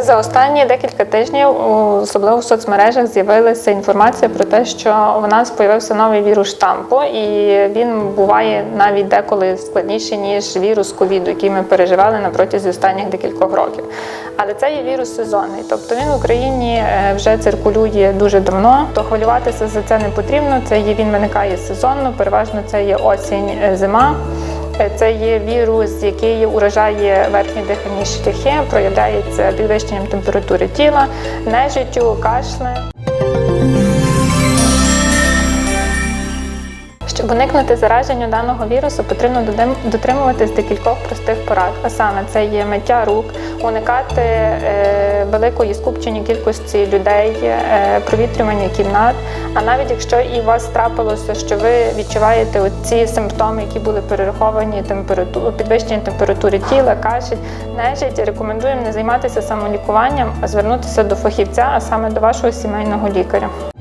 За останні декілька тижнів, особливо в соцмережах, з'явилася інформація про те, що у нас з'явився новий вірус штампу, і він буває навіть деколи складніший, ніж вірус ковіду, який ми переживали на протязі останніх декількох років. Але це є вірус сезонний, тобто він в Україні е, вже циркулює дуже давно. То хвилюватися за це не потрібно. Це є він виникає сезонно, переважно це є осінь, е, зима. Е, Це є вірус, який уражає верхні дихальні шляхи, проявляється підвищенням температури тіла, нежиттю, кашлем. Щоб уникнути зараження даного вірусу, потрібно дотримуватись декількох простих порад. А саме це є миття рук, уникати е, великої скупчення кількості людей, е, провітрювання кімнат. А навіть якщо і у вас трапилося, що ви відчуваєте ці симптоми, які були перераховані температуру, підвищення температури тіла, кашель, нежить, рекомендуємо не займатися самолікуванням, а звернутися до фахівця, а саме до вашого сімейного лікаря.